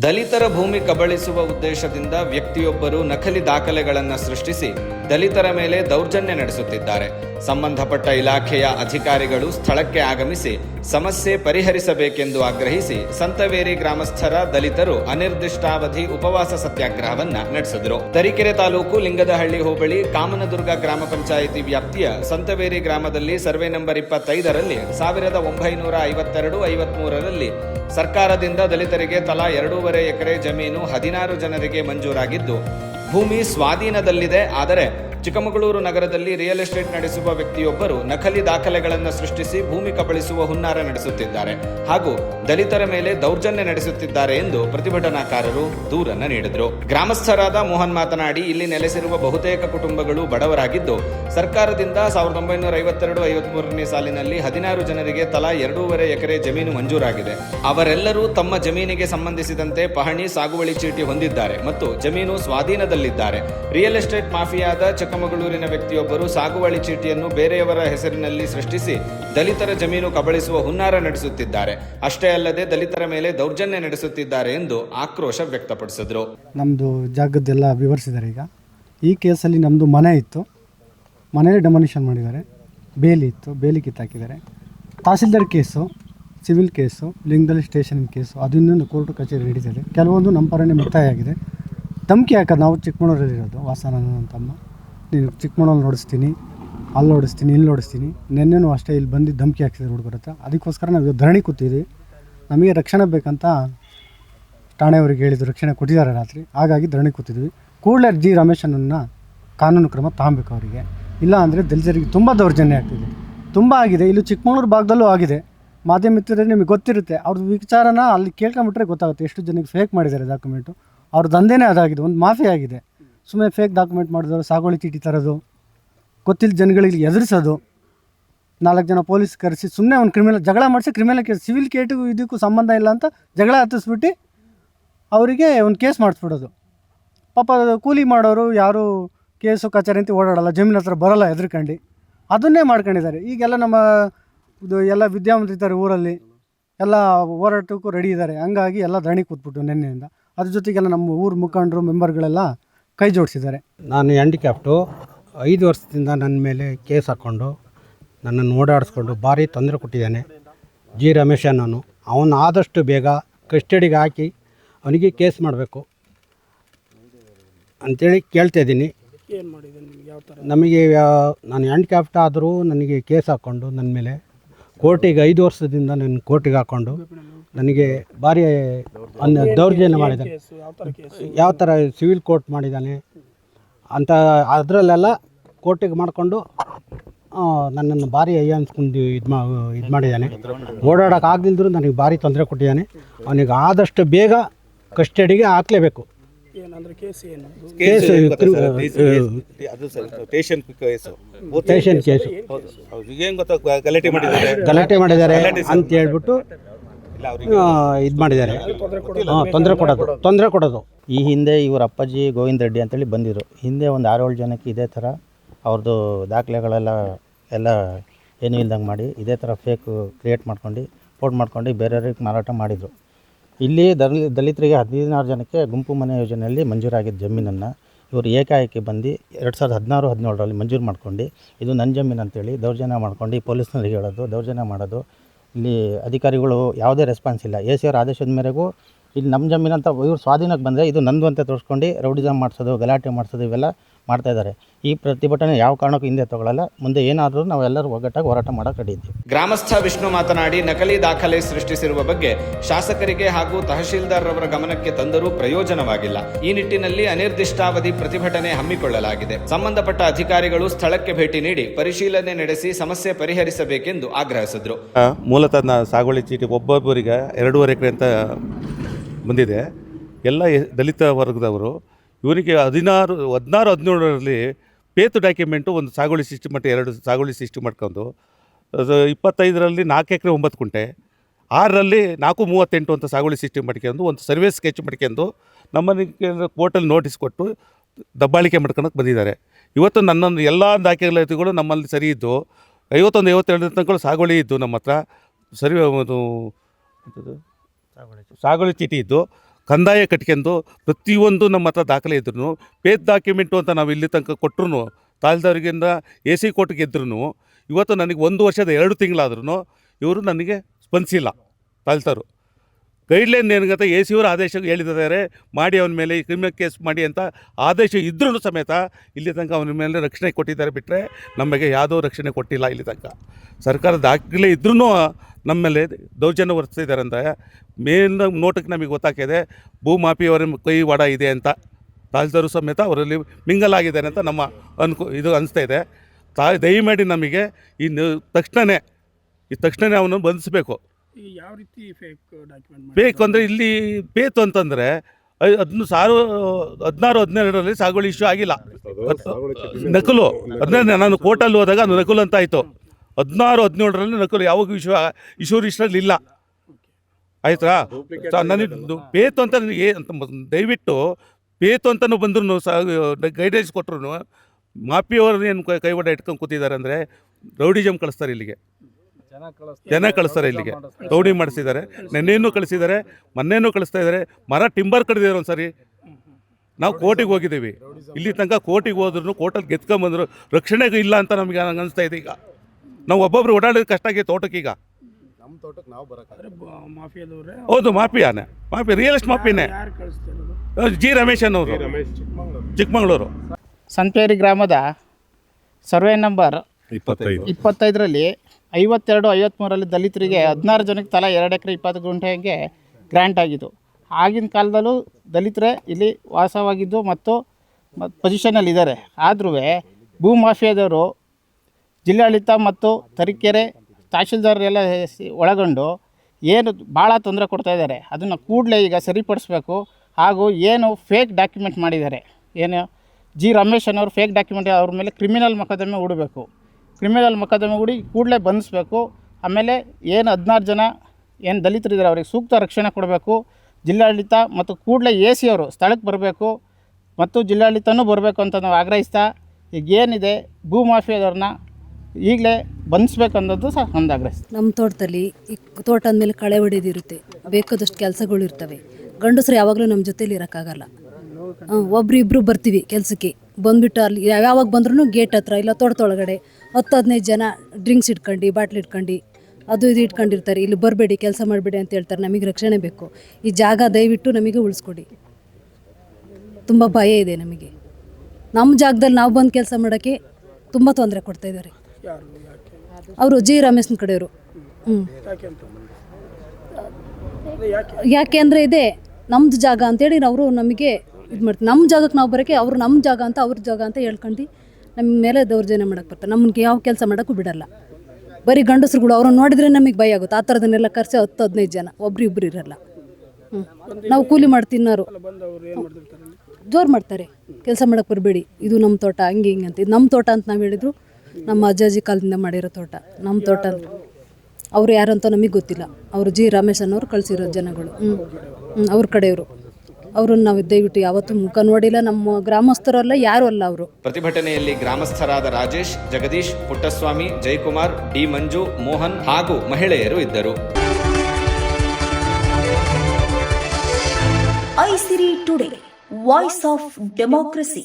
ದಲಿತರ ಭೂಮಿ ಕಬಳಿಸುವ ಉದ್ದೇಶದಿಂದ ವ್ಯಕ್ತಿಯೊಬ್ಬರು ನಕಲಿ ದಾಖಲೆಗಳನ್ನು ಸೃಷ್ಟಿಸಿ ದಲಿತರ ಮೇಲೆ ದೌರ್ಜನ್ಯ ನಡೆಸುತ್ತಿದ್ದಾರೆ. ಸಂಬಂಧಪಟ್ಟ ಇಲಾಖೆಯ ಅಧಿಕಾರಿಗಳು ಸ್ಥಳಕ್ಕೆ ಆಗಮಿಸಿ ಸಮಸ್ಯೆ ಪರಿಹರಿಸಬೇಕೆಂದು ಆಗ್ರಹಿಸಿ ಸಂತವೇರಿ ಗ್ರಾಮಸ್ಥರ ದಲಿತರು ಅನಿರ್ದಿಷ್ಟಾವಧಿ ಉಪವಾಸ ಸತ್ಯಾಗ್ರಹವನ್ನ ನಡೆಸಿದರು. ತರೀಕೆರೆ ತಾಲೂಕು ಲಿಂಗದಹಳ್ಳಿ ಹೋಬಳಿ ಕಾಮನದುರ್ಗ ಗ್ರಾಮ ಪಂಚಾಯಿತಿ ವ್ಯಾಪ್ತಿಯ ಸಂತವೇರಿ ಗ್ರಾಮದಲ್ಲಿ ಸರ್ವೆ ನಂಬರ್ ಇಪ್ಪತ್ತೈದರಲ್ಲಿ ಸಾವಿರದ ಒಂಬೈನೂರ ಐವತ್ತೆರಡು ಐವತ್ಮೂರರಲ್ಲಿ ಸರ್ಕಾರದಿಂದ ದಲಿತರಿಗೆ ತಲಾ ಎರಡೂವರೆ ಎಕರೆ ಜಮೀನು ಹದಿನಾರು ಜನರಿಗೆ ಮಂಜೂರಾಗಿದ್ದು ಭೂಮಿ ಸ್ವಾಧೀನದಲ್ಲಿದೆ ಆದರೆ ಚಿಕ್ಕಮಗಳೂರು ನಗರದಲ್ಲಿ ರಿಯಲ್ ಎಸ್ಟೇಟ್ ನಡೆಸುವ ವ್ಯಕ್ತಿಯೊಬ್ಬರು ನಕಲಿ ದಾಖಲೆಗಳನ್ನು ಸೃಷ್ಟಿಸಿ ಭೂಮಿ ಕಬಳಿಸುವ ಹುನ್ನಾರ ನಡೆಸುತ್ತಿದ್ದಾರೆ. ಹಾಗೂ ದಲಿತರ ಮೇಲೆ ದೌರ್ಜನ್ಯ ನಡೆಸುತ್ತಿದ್ದಾರೆ ಎಂದು ಪ್ರತಿಭಟನಾಕಾರರು ದೂರನ್ನು ನೀಡಿದರು. ಗ್ರಾಮಸ್ಥರಾದ ಮೋಹನ್ ಮಾತನಾಡಿ, ಇಲ್ಲಿ ನೆಲೆಸಿರುವ ಬಹುತೇಕ ಕುಟುಂಬಗಳು ಬಡವರಾಗಿದ್ದು, ಸರ್ಕಾರದಿಂದ ಸಾವಿರದ ಒಂಬೈನೂರ ಐವತ್ತೆರಡು ಐವತ್ಮೂರನೇ ಸಾಲಿನಲ್ಲಿ ಹದಿನಾರು ಜನರಿಗೆ ತಲಾ ಎರಡೂವರೆ ಎಕರೆ ಜಮೀನು ಮಂಜೂರಾಗಿದೆ. ಅವರೆಲ್ಲರೂ ತಮ್ಮ ಜಮೀನಿಗೆ ಸಂಬಂಧಿಸಿದಂತೆ ಪಹಣಿ ಸಾಗುವಳಿ ಚೀಟಿ ಹೊಂದಿದ್ದಾರೆ ಮತ್ತು ಜಮೀನು ಸ್ವಾಧೀನದಲ್ಲಿದ್ದಾರೆ. ರಿಯಲ್ ಎಸ್ಟೇಟ್ ಮಾಫಿಯಾದ ಚಿಕ್ಕಮಗಳೂರಿನ ವ್ಯಕ್ತಿಯೊಬ್ಬರು ಸಾಗುವಳಿ ಚೀಟಿಯನ್ನು ಬೇರೆಯವರ ಹೆಸರಿನಲ್ಲಿ ಸೃಷ್ಟಿಸಿ ದಲಿತರ ಜಮೀನು ಕಬಳಿಸುವ ಹುನ್ನಾರ ನಡೆಸುತ್ತಿದ್ದಾರೆ. ಅಷ್ಟೇ ಅಲ್ಲದೆ ದಲಿತರ ಮೇಲೆ ದೌರ್ಜನ್ಯ ನಡೆಸುತ್ತಿದ್ದಾರೆ ಎಂದು ಆಕ್ರೋಶ ವ್ಯಕ್ತಪಡಿಸಿದರು. ನಮ್ಮದು ಜಾಗದ್ದೆಲ್ಲ ವಿವರಿಸಿದ್ದಾರೆ ಈಗ. ಈ ಕೇಸಲ್ಲಿ ನಮ್ಮದು ಮನೆ ಇತ್ತು. ಮನೆಯಲ್ಲಿ ಡೆಮೊಲಿಷನ್ ಮಾಡಿದ್ದಾರೆ. ಬೇಲಿ ಇತ್ತು, ಬೇಲಿ ಕಿತ್ತಾಕಿದ್ದಾರೆ. ತಹಸೀಲ್ದಾರ್ ಕೇಸು, ಸಿವಿಲ್ ಕೇಸು ಲಿಂಗದಲ್ಲಿ ಸ್ಟೇಷನ್ ಕೇಸು ಅದನ್ನೊಂದು ಕೋರ್ಟ್ ಕಚೇರಿ ನಡೀತಿದೆ. ಕೆಲವೊಂದು ನಮ್ಮ ಪರನೇ ಮುಕ್ತಾಯ ಆಗಿದೆ. ಧಮಕಿ ಹಾಕೋದು, ನಾವು ಚಿಕ್ಕಮಗಳೂರಲ್ಲಿರೋದು, ವಾಸನ ಅಂತಮ್ಮ ನೀನು ಚಿಕ್ಕಮಗಳೂರಲ್ಲಿ ನೋಡಿಸ್ತೀನಿ ಅಲ್ಲಿ ನೋಡಿಸ್ತೀನಿ ಇಲ್ಲಿ ನೋಡಿಸ್ತೀನಿ ನಿನ್ನೆನೂ ಅಷ್ಟೇ ಇಲ್ಲಿ ಬಂದು ಧಮಕಿ ಹಾಕ್ಸಿದ್ರು ಹುಡುಗರ ಹತ್ರ. ಅದಕ್ಕೋಸ್ಕರ ನಾವು ಧರಣಿ ಕೂತಿದ್ವಿ. ನಮಗೆ ರಕ್ಷಣೆ ಬೇಕಂತ ಠಾಣೆಯವರಿಗೆ ಹೇಳಿದ್ರು, ರಕ್ಷಣೆ ಕೊಟ್ಟಿದ್ದಾರೆ ರಾತ್ರಿ. ಹಾಗಾಗಿ ಧರಣಿ ಕೂತಿದ್ವಿ. ಕೂಡಲೇ ಜಿ ರಮೇಶನನ್ನು ಕಾನೂನು ಕ್ರಮ ತಗೊಬೇಕು ಅವರಿಗೆ. ಇಲ್ಲ ಅಂದರೆ ದಲಿತರಿಗೆ ತುಂಬ ದೌರ್ಜನ್ಯ ಆಗ್ತಿದೆ. ತುಂಬ ಆಗಿದೆ. ಇಲ್ಲಿ ಚಿಕ್ಕಮಗಳೂರು ಭಾಗದಲ್ಲೂ ಆಗಿದೆ. ಮಾಧ್ಯಮ ನಿಮಗೆ ಗೊತ್ತಿರುತ್ತೆ. ಅವ್ರದ್ದು ವಿಚಾರನ ಅಲ್ಲಿ ಕೇಳ್ಕೊಂಬಿಟ್ರೆ ಗೊತ್ತಾಗುತ್ತೆ. ಎಷ್ಟು ಜನಕ್ಕೆ ಫೇಕ್ ಮಾಡಿದ್ದಾರೆ ಡಾಕ್ಯುಮೆಂಟು ಅವ್ರ ದಂಧೆನೇ ಅದಾಗಿದೆ. ಒಂದು ಮಾಫಿ ಆಗಿದೆ ಸುಮ್ಮನೆ ಫೇಕ್ ಡಾಕ್ಯುಮೆಂಟ್ ಮಾಡಿದ್ರು ಸಾಗುವಳಿ ಚೀಟಿ ತರೋದು ಗೊತ್ತಿಲ್ಲ ಜನಗಳಿಗೆ ಎದುರಿಸೋದು. ನಾಲ್ಕು ಜನ ಪೊಲೀಸ್ ಕರೆಸಿ ಸುಮ್ಮನೆ ಒಂದು ಕ್ರಿಮಿನಲ್ ಜಗಳ ಮಾಡಿಸಿ ಕ್ರಿಮಿನಲ್ ಕೇಸ್ ಸಿವಿಲ್ ಕೇಟಿಗೂ ಇದಕ್ಕೂ ಸಂಬಂಧ ಇಲ್ಲ ಅಂತ ಜಗಳ ಹತ್ತಿಸ್ಬಿಟ್ಟು ಅವರಿಗೆ ಒಂದು ಕೇಸ್ ಮಾಡಿಸ್ಬಿಡೋದು. ಪಾಪ ಕೂಲಿ ಮಾಡೋರು ಯಾರು ಕೇಸು ಕಚೇರಿ ಅಂತ ಓಡಾಡಲ್ಲ, ಜಮೀನು ಹತ್ರ ಬರೋಲ್ಲ ಹೆದರ್ಕಂಡು ಅದನ್ನೇ ಮಾಡ್ಕೊಂಡಿದ್ದಾರೆ. ಈಗೆಲ್ಲ ನಮ್ಮ ಇದು ಎಲ್ಲ ವಿದ್ಯಾವಂತರಿದ್ದಾರೆ ಊರಲ್ಲಿ. ಎಲ್ಲ ಹೋರಾಟಕ್ಕೂ ರೆಡಿ ಇದ್ದಾರೆ. ಹಂಗಾಗಿ ಎಲ್ಲ ಧರಣಿ ಕೂತ್ಬಿಟ್ಟು ನಿನ್ನೆಯಿಂದ. ಅದ್ರ ಜೊತೆಗೆಲ್ಲ ನಮ್ಮ ಊರು ಮುಖಂಡರು ಮೆಂಬರ್ಗಳೆಲ್ಲ ಕೈ ಜೋಡಿಸಿದ್ದಾರೆ. ನಾನು ಹ್ಯಾಂಡಿಕ್ಯಾಪ್ಟು. ಐದು ವರ್ಷದಿಂದ ನನ್ನ ಮೇಲೆ ಕೇಸ್ ಹಾಕ್ಕೊಂಡು ನನ್ನನ್ನು ಓಡಾಡಿಸ್ಕೊಂಡು ಭಾರಿ ತೊಂದರೆ ಕೊಟ್ಟಿದ್ದಾನೆ. ಜಿ. ರಮೇಶ ನಾನು ಅವನು ಆದಷ್ಟು ಬೇಗ ಕಸ್ಟಡಿಗೆ ಹಾಕಿ ಅವನಿಗೆ ಕೇಸ್ ಮಾಡಬೇಕು. ಅಂಥೇಳಿ ಕೇಳ್ತಾ ಇದ್ದೀನಿ. ನಮಗೆ? ನಾನು ಹ್ಯಾಂಡಿಕ್ಯಾಪ್ಟ್ ಆದರೂ ನನಗೆ ಕೇಸ್ ಹಾಕ್ಕೊಂಡು ನನ್ನ ಮೇಲೆ ಕೋರ್ಟಿಗೆ ಐದು ವರ್ಷದಿಂದ ನನ್ನ ಕೋರ್ಟಿಗೆ ಹಾಕ್ಕೊಂಡು ನನಗೆ ಭಾರಿ ಅನ್ನ ದೌರ್ಜನ್ಯ ಮಾಡಿದ್ದಾನೆ. ಯಾವ ಥರ ಸಿವಿಲ್ ಕೋರ್ಟ್ ಮಾಡಿದ್ದಾನೆ ಅಂತ ಅದರಲ್ಲೆಲ್ಲ ಕೋರ್ಟಿಗೆ ಮಾಡಿಕೊಂಡು ನನ್ನನ್ನು ಭಾರಿ ಅಯ್ಯ ಅನ್ಸ್ಕೊಂಡು ಇದು ಮಾ ಇದು ಮಾಡಿದ್ದಾನೆ. ಓಡಾಡೋಕೆ ನನಗೆ ಭಾರಿ ತೊಂದರೆ ಕೊಟ್ಟಿದ್ದಾನೆ. ಅವನಿಗೆ ಆದಷ್ಟು ಬೇಗ ಕಸ್ಟಡಿಗೆ ಹಾಕಲೇಬೇಕು. ಕೇಸ್ ಅದು sir station case. Station case. ಹೌದು ಈಗೇನು ಗೊತ್ತಾ ಗಲಾಟೆ ಮಾಡಿದ್ದಾರೆ? ಗಲಾಟೆ ಮಾಡಿದ್ದಾರೆ ಅಂತ ಹೇಳ್ಬಿಟ್ಟು ಇಲ್ಲ ಅವ್ರಿಗೆ ಇದು ಮಾಡಿದ್ದಾರೆ. ಹಾಂ ತೊಂದರೆ ಕೊಡೋದು. ತೊಂದರೆ ಕೊಡೋದು. ಈ ಹಿಂದೆ ಇವ್ರ ಅಪ್ಪಾಜಿ ಗೋವಿಂದ ರೆಡ್ಡಿ ಅಂತೇಳಿ ಬಂದಿದ್ರು. ಹಿಂದೆ ಒಂದು ಆರೇಳು ಜನಕ್ಕೆ ಇದೇ ಥರ ಅವ್ರದ್ದು ದಾಖಲೆಗಳೆಲ್ಲ ಎಲ್ಲ ಏನೂ ಇಲ್ದಂಗೆ ಮಾಡಿ ಇದೇ ಥರ ಫೇಕ್ ಕ್ರಿಯೇಟ್ ಮಾಡ್ಕೊಂಡು ಫೋಟ್ ಮಾಡ್ಕೊಂಡು ಬೇರೆಯವ್ರಿಗೆ ಮಾರಾಟ ಮಾಡಿದರು. ಇಲ್ಲಿ ದಲಿ, ದಲಿತರಿಗೆ ಹದಿನಾರು ಜನಕ್ಕೆ ಗುಂಪು ಮನೆ ಯೋಜನೆಯಲ್ಲಿ ಮಂಜೂರಾಗಿದ್ದ ಜಮೀನನ್ನು ಇವರು ಏಕಾಏಕಿ ಬಂದು ಎರಡು ಸಾವಿರದ ಹದಿನಾರು, ಹದಿನೇಳರಲ್ಲಿ ಮಂಜೂರು ಮಾಡ್ಕೊಂಡು, ಇದು ನನ್ನ ಜಮೀನು ಅಂತೇಳಿ ದೌರ್ಜನ್ಯ ಮಾಡ್ಕೊಂಡು ಪೊಲೀಸ್ನವ್ರಿಗೆ ಹೇಳೋದು, ದೌರ್ಜನ್ಯ ಮಾಡೋದು. ಇಲ್ಲಿ ಅಧಿಕಾರಿಗಳು ಯಾವುದೇ ರೆಸ್ಪಾನ್ಸ್ ಇಲ್ಲ. ಎ ಸಿ ಆರ್ ಆದೇಶದ ಮೇರೆಗೂ ಇಲ್ಲಿ ನಮ್ಮ ಜಮೀನಂತ ಅಂತ ಇವ್ರು ಸ್ವಾಧೀನಕ್ಕೆ ಬಂದರೆ ಇದು ನಂದು ಅಂತ ತೋರಿಸ್ಕೊಂಡು ರೌಡಿಸಮ್ ಮಾಡಿಸೋದು ಗಲಾಟೆ ಮಾಡಿಸೋದು ಇವೆಲ್ಲ ಮಾಡ್ತಾ ಇದ್ದಾರೆ. ಈ ಪ್ರತಿಭಟನೆ ಯಾವ ಕಾರಣಕ್ಕೂ ಹಿಂದೆ ತಗೊಳ್ಳಲ್ಲ ಮುಂದೆ ಏನಾದರೂ ನಾವೆಲ್ಲರೂ ಒಗ್ಗಟ್ಟಾಗಿ ಹೋರಾಟ ಮಾಡೋಕೆ ರೆಡಿ ಇದ್ದೀವಿ. ಗ್ರಾಮಸ್ಥ ವಿಷ್ಣು ಮಾತನಾಡಿ ನಕಲಿ ದಾಖಲೆ ಸೃಷ್ಟಿಸಿರುವ ಬಗ್ಗೆ ಶಾಸಕರಿಗೆ ಹಾಗೂ ತಹಶೀಲ್ದಾರ್ ರವರ ಗಮನಕ್ಕೆ ತಂದರೂ ಪ್ರಯೋಜನವಾಗಿಲ್ಲ. ಈ ನಿಟ್ಟಿನಲ್ಲಿ ಅನಿರ್ದಿಷ್ಟಾವಧಿ ಪ್ರತಿಭಟನೆ ಹಮ್ಮಿಕೊಳ್ಳಲಾಗಿದೆ. ಸಂಬಂಧಪಟ್ಟ ಅಧಿಕಾರಿಗಳು ಸ್ಥಳಕ್ಕೆ ಭೇಟಿ ನೀಡಿ ಪರಿಶೀಲನೆ ನಡೆಸಿ ಸಮಸ್ಯೆ ಪರಿಹರಿಸಬೇಕೆಂದು ಆಗ್ರಹಿಸಿದ್ರು. ಮೂಲತಃ ಸಾಗುವಳಿ ಚೀಟಿ ಒಬ್ಬೊಬ್ಬರಿಗೆ ಎರಡೂವರೆ ಎಕರೆ ಅಂತ ಬಂದಿದೆ. ಎಲ್ಲ ದಲಿತ ವರ್ಗದವರು ಇವರಿಗೆ ಹದಿನಾರು ಹದಿನಾರು, ಹದಿನೇಳರಲ್ಲಿ ಪೇತು ಡಾಕ್ಯುಮೆಂಟು ಒಂದು ಸಾಗುವಳಿ ಸಿಸ್ಟಮ್ ಮಟ್ಟ ಎರಡು ಸಾಗುವಳಿ ಸಿಸ್ಟಮ್ ಮಾಡ್ಕೊಂಡು ಇಪ್ಪತ್ತೈದರಲ್ಲಿ ನಾಲ್ಕು ಎಕರೆ ಒಂಬತ್ತು ಕುಂಟೆ, ಆರರಲ್ಲಿ ನಾಲ್ಕು ಮೂವತ್ತೆಂಟು ಅಂತ ಸಾಗುವಳಿ ಸಿಸ್ಟಮ್ ಮಾಡ್ಕೊಂಡು, ಒಂದು ಸರ್ವೆ ಸ್ಕೆಚ್ ಮಾಡ್ಕೊಂಡು ನಮ್ಮನಿಗೆ ಕೋರ್ಟಲ್ಲಿ ನೋಟಿಸ್ ಕೊಟ್ಟು ದಬ್ಬಾಳಿಕೆ ಮಾಡ್ಕೊಳಕ್ಕೆ ಬಂದಿದ್ದಾರೆ. ಇವತ್ತು ನನ್ನೊಂದು ಎಲ್ಲ ದಾಖಲಾತಿಗಳು ನಮ್ಮಲ್ಲಿ ಸರಿ ಇದ್ದು, ಐವತ್ತೊಂದು, ಐವತ್ತೆರಡು ತನಕ ಸಾಗುವಳಿ ಇದ್ದು ನಮ್ಮ ಹತ್ರ. ಸರಿ? ಸಾಗುವಳಿ ಚೀಟಿ ಇದ್ದು, ಕಂದಾಯ ಕಟ್ಕೊಂಡು ಪ್ರತಿಯೊಂದು ನಮ್ಮ ಹತ್ರ ದಾಖಲೆ ಇದ್ರೂ ಪೇದ್ ಡಾಕ್ಯುಮೆಂಟು ಅಂತ ನಾವು ಇಲ್ಲಿ ತನಕ ಕೊಟ್ಟರು ತಾಲ್ದವ್ರಿಗಿಂದ ಎ ಸಿ ಕೋರ್ಟ್ಗೆ ಇದ್ರು ಇವತ್ತು ನನಗೆ ಒಂದು ವರ್ಷದ ಎರಡು ತಿಂಗಳಾದ್ರೂ ಇವರು ನನಗೆ ಸ್ಪಂದಿಸಿಲ್ಲ ತಾಲ್ತಾರು ಗೈಡ್ಲೈನ್ ಏನಾಗುತ್ತೆ ಎ ಸಿಯವರು ಆದೇಶ ಹೇಳಿದ್ದಾರೆ, ಮಾಡಿ ಅವನ ಮೇಲೆ ಕ್ರಿಮಿನಲ್ ಕೇಸ್ ಮಾಡಿ ಅಂತ ಆದೇಶ ಇದ್ರೂ ಸಮೇತ ಇಲ್ಲಿ ತನಕ ಅವನ ಮೇಲೆ ರಕ್ಷಣೆ ಕೊಟ್ಟಿದ್ದಾರೆ ಬಿಟ್ಟರೆ ನಮಗೆ ಯಾವುದೋ ರಕ್ಷಣೆ ಕೊಟ್ಟಿಲ್ಲ ಇಲ್ಲಿ ತನಕ. ಸರ್ಕಾರ ದಾಖಲೆ ಇದ್ರೂ ನಮ್ಮ ಮೇಲೆ ದೌರ್ಜನ್ಯ ವರ್ತಿಸಿದ್ದಾರೆ ಅಂತ. ಮೇನ್ ನೋಟಕ್ಕೆ ನಮಗೆ ಗೊತ್ತಾಗ್ತಿದೆ ಅವರ ಕೈ ವಡ ಇದೆ ಅಂತ. ತಹಸೀಲ್ದಾರು ಸಮೇತ ಅವರಲ್ಲಿ ಮಿಂಗಲ್ ಆಗಿದ್ದಾರೆ ಅಂತ ನಮ್ಮ ಅನ್ಕೋ ಇದು ಅನಿಸ್ತಾ ಇದೆ. ತಾ ದಯಮಾಡಿ ನಮಗೆ ಈ ತಕ್ಷಣವೇ ಈ ತಕ್ಷಣವೇ ಅವನು ಬಂಧಿಸಬೇಕು. ಯಾವ ರೀತಿ ಫೇಕ್ ಡಾಕ್ಯುಮೆಂಟ್ ಅಂದರೆ ಇಲ್ಲಿ ಬೇತು ಅಂತಂದರೆ ಅದನ್ನು ಸಾರು ಹದಿನಾರು ಹದಿನೆರಡರಲ್ಲಿ ಸಾಗುವಳಿ ಇಶ್ಯೂ ಆಗಿಲ್ಲ. ನಕಲು. ಅದನ್ನೇ ನಾನು ಕೋರ್ಟಲ್ಲಿ ಹೋದಾಗ ಅದು ನಕಲು ಅಂತ ಆಯಿತು. ಹದಿನಾರು ಹದಿನೇಳರಲ್ಲಿ ನಕಲು ಯಾವಾಗ ವಿಶ್ವ ರಿಜಿಸ್ಟ್ರಲ್ಲಿ ಇಲ್ಲ. ಆಯ್ತಾ? ಸ- ನನಗೆ ಪೇತು ಅಂತ ನನಗೆ ಅಂತ ದಯವಿಟ್ಟು ಪೇತು ಅಂತಲೂ ಬಂದ್ರು ಸಹ ಗೈಡೆನ್ಸ್ ಕೊಟ್ಟರು ಮಾಫಿಯವರು ಏನು ಕೈ ಕೈವಡ ಇಟ್ಕೊಂಡು ಕೂತಿದ್ದಾರೆ ಅಂದರೆ ರೌಡಿಜಮ್ ಕಳಿಸ್ತಾರೆ ಇಲ್ಲಿಗೆ. ಜನ ಕಳಿಸ್ತಾರೆ ಇಲ್ಲಿಗೆ. ರೌಡಿ ಮಾಡಿಸಿದ್ದಾರೆ ನೆನ್ನೆಯನ್ನು ಕಳಿಸಿದ್ದಾರೆ ಮೊನ್ನೆನೂ ಕಳಿಸ್ತಾ ಇದ್ದಾರೆ ಮರ ಟಿಂಬರ್ ಕಡಿದಿದ್ದಾರೆ ಒಂದು ಸರಿ ನಾವು ಕೋರ್ಟಿಗೆ ಹೋಗಿದ್ದೀವಿ. ಇಲ್ಲಿ ತನಕ ಕೋರ್ಟಿಗೆ ಹೋದ್ರು ಕೋರ್ಟಲ್ಲಿ ಗೆದ್ಕೊಂಬಂದ್ರು. ರಕ್ಷಣೆಗೆ ಇಲ್ಲ ಅಂತ ನಮಗೆ ಅನಿಸ್ತಾ ಇದೆ ಈಗ. ನಾವು ಒಬ್ಬೊಬ್ರು ಓಡಾಡೋದು ಕಷ್ಟ ಆಗಿದೆ ತೋಟಕ್ಕೀಗ ಈಗ. ಮಾಫಿಯಾದವ್ರೆ. ಹೌದು ಮಾಫಿಯಾನೆ. ಮಾಫಿ ರಿಯಲ್ ಮಾಫಿಯಾನೆ. ಯಾರು ಕಳಿಸ್ತಿರೋದು? ಜಿ ರಮೇಶ್ ಅನ್ನೋರು. ಚಿಕ್ಕಮಗಳೂರು. ಸಂತೇರಿ ಗ್ರಾಮದ ಸರ್ವೆ ನಂಬರ್ ಇಪ್ಪತ್ತೈದು. ಇಪ್ಪತ್ತೈದರಲ್ಲಿ ಐವತ್ತೆರಡು ಐವತ್ತ್ಮೂರರಲ್ಲಿ ದಲಿತರಿಗೆ ಹದಿನಾರು ಜನಕ್ಕೆ ತಲಾ ಎರಡು ಎಕರೆ ಇಪ್ಪತ್ತು ಗುಂಟೆಗೆ ಗ್ರ್ಯಾಂಟ್ ಆಗಿದ್ದು. ಆಗಿನ ಕಾಲದಲ್ಲೂ ದಲಿತರೇ ಇಲ್ಲಿ ವಾಸವಾಗಿದ್ದು ಮತ್ತು ಮತ್ತು ಪೊಸಿಷನಲ್ಲಿ ಇದ್ದಾರೆ. ಆದ್ರೂ ಭೂ ಮಾಫಿಯಾದವರು ಜಿಲ್ಲಾಡಳಿತ ಮತ್ತು ತರೀಕೆರೆ ತಹಶೀಲ್ದಾರರೆಲ್ಲ ಒಳಗೊಂಡು ಏನು ಭಾಳ ತೊಂದರೆ ಕೊಡ್ತಾ ಇದ್ದಾರೆ. ಅದನ್ನು ಕೂಡಲೇ ಈಗ ಸರಿಪಡಿಸ್ಬೇಕು. ಹಾಗೂ ಏನು ಫೇಕ್ ಡಾಕ್ಯುಮೆಂಟ್ ಮಾಡಿದ್ದಾರೆ. ಏನು ಜಿ ರಮೇಶ್ ಅನ್ನೋರು ಫೇಕ್ ಡಾಕ್ಯುಮೆಂಟ್ ಅವ್ರ ಮೇಲೆ ಕ್ರಿಮಿನಲ್ ಮೊಕದ್ದಮೆ ಹೂಡಬೇಕು. ಕ್ರಿಮಿನಲ್ ಮೊಕದ್ದಮೆ ಹೂಡಿ ಕೂಡಲೇ ಬಂಧಿಸ್ಬೇಕು. ಆಮೇಲೆ ಏನು ಹದಿನಾರು ಜನ ಏನು ದಲಿತರಿದ್ದಾರೆ ಅವ್ರಿಗೆ ಸೂಕ್ತ ರಕ್ಷಣೆ ಕೊಡಬೇಕು. ಜಿಲ್ಲಾಡಳಿತ ಮತ್ತು ಕೂಡಲೇ ಎ ಸಿ ಅವರು ಸ್ಥಳಕ್ಕೆ ಬರಬೇಕು. ಮತ್ತು ಜಿಲ್ಲಾಡಳಿತನೂ ಬರಬೇಕು ಅಂತ ನಾವು ಆಗ್ರಹಿಸ್ತಾ ಈಗ ಏನಿದೆ ಮಾಫಿಯಾದವ್ರನ್ನ ಈಗಲೇ ಬಂದಿಸ್ಬೇಕನ್ನೋದು ಸಹ ನಮ್ದು ಆಗ್ರಹ ನಮ್ಮ ತೋಟದಲ್ಲಿ ಈ ತೋಟ ಅಂದಮೇಲೆ ಕಳೆ ಹೊಡೆದಿರುತ್ತೆ ಬೇಕಾದಷ್ಟು ಕೆಲಸಗಳು ಇರ್ತವೆ. ಗಂಡಸರು ಯಾವಾಗಲೂ ನಮ್ಮ ಜೊತೇಲಿ ಇರೋಕ್ಕಾಗಲ್ಲ. ಒಬ್ರು ಇಬ್ಬರು ಬರ್ತೀವಿ ಕೆಲಸಕ್ಕೆ. ಬಂದ್ಬಿಟ್ಟು ಅಲ್ಲಿ ಯಾವಾಗ ಬಂದ್ರೂ ಗೇಟ್ ಹತ್ರ ಇಲ್ಲ ತೋಟದೊಳಗಡೆ ಹತ್ತು ಹದಿನೈದು ಜನ ಡ್ರಿಂಕ್ಸ್ ಇಟ್ಕೊಂಡು, ಬಾಟ್ಲ್ ಇಟ್ಕೊಂಡು, ಅದು ಇದು ಇಟ್ಕೊಂಡಿರ್ತಾರೆ. ಇಲ್ಲಿ ಬರಬೇಡಿ, ಕೆಲಸ ಮಾಡಬೇಡಿ ಅಂತ ಹೇಳ್ತಾರೆ. ನಮಗೆ ರಕ್ಷಣೆ ಬೇಕು. ಈ ಜಾಗ ದಯವಿಟ್ಟು ನಮಗೆ ಉಳಿಸ್ಕೊಡಿ. ತುಂಬ ಭಯ ಇದೆ ನಮಗೆ. ನಮ್ಮ ಜಾಗದಲ್ಲಿ ನಾವು ಬಂದು ಕೆಲಸ ಮಾಡೋಕ್ಕೆ ತುಂಬ ತೊಂದರೆ ಕೊಡ್ತಾ ಇದ್ದಾರೆ. ಯಾರು ಯಾಕೆ? ಅವರು ಜಿ ರಮೇಶನ್ ಕಡೆಯವರು. ಹ್ಞೂ ಯಾಕೆ ಅಂತ ಅದೇ ಯಾಕೆ? ಯಾಕೆ ಅಂದರೆ ಇದೆ ನಮ್ಮದು ಜಾಗ ಅಂತೇಳಿ ಅವರು ನಮಗೆ ಇದು ಮಾಡ್ತಾರೆ. ನಮ್ಮ ಜಾಗಕ್ಕೆ ನಾವು ಬರೋಕ್ಕೆ ಅವರು ನಮ್ಮ ಜಾಗ ಅಂತ ಅವ್ರ ಜಾಗ ಅಂತ ಹೇಳ್ಕೊಂಡು ನಮ್ಮ ಮೇಲೆ ದೌರ್ಜನ್ಯ ಮಾಡಕ್ಕೆ ಬರ್ತಾರೆ. ನಮಗೆ ಯಾವ ಕೆಲಸ ಮಾಡೋಕ್ಕೂ ಬಿಡಲ್ಲ. ಬರೀ ಗಂಡಸ್ರುಗಳು ಅವ್ರನ್ನ ನೋಡಿದ್ರೆ ನಮಗೆ ಭಯ ಆಗುತ್ತೆ. ಆ ಥರದನ್ನೆಲ್ಲ ಕರೆಸಿ ಹತ್ತು ಹದಿನೈದು ಜನ ಒಬ್ರು ಇಬ್ಬರು ಇರಲ್ಲ. ಹ್ಞೂ ನಾವು ಕೂಲಿ ಮಾಡಿ ತಿನ್ನೋರು ಏನು ಮಾಡ್ತಿರ್ತಾರೆ ಜೋರು ಮಾಡ್ತಾರೆ. ಕೆಲಸ ಮಾಡಕ್ಕೆ ಬರಬೇಡಿ. ಇದು ನಮ್ಮ ತೋಟ ಹಂಗೆ ಹಿಂಗೆ ಅಂತ. ಇದು ನಮ್ಮ ತೋಟ ಅಂತ ನಾವು ಹೇಳಿದ್ರು. ನಮ್ಮ ಅಜ್ಜಾಜಿ ಕಾಲದಿಂದ ಮಾಡಿರೋ ತೋಟ ನಮ್ಮ ತೋಟ ಅವ್ರು ಅವರು ಅಂತ ನಮಗೆ ಗೊತ್ತಿಲ್ಲ. ಅವರು ಜಿ ರಮೇಶ್ ಅನ್ನೋರು ಕಳಿಸಿರೋ ಜನಗಳು. ಹ್ಞೂ ಹ್ಞೂ ಅವ್ರ ಕಡೆಯವರು. ಅವ್ರನ್ನ ನಾವು ದಯವಿಟ್ಟು ಯಾವತ್ತೂ ಮುಖ ನೋಡಿಲ್ಲ. ನಮ್ಮ ಗ್ರಾಮಸ್ಥರಲ್ಲ ಯಾರು ಅಲ್ಲ ಅವರು. ಪ್ರತಿಭಟನೆಯಲ್ಲಿ ಗ್ರಾಮಸ್ಥರಾದ ರಾಜೇಶ್ ಜಗದೀಶ್ ಪುಟ್ಟಸ್ವಾಮಿ ಜಯಕುಮಾರ್ ಡಿ ಮಂಜು ಮೋಹನ್ ಹಾಗೂ ಮಹಿಳೆಯರು ಇದ್ದರು. Aisiri today voice of democracy.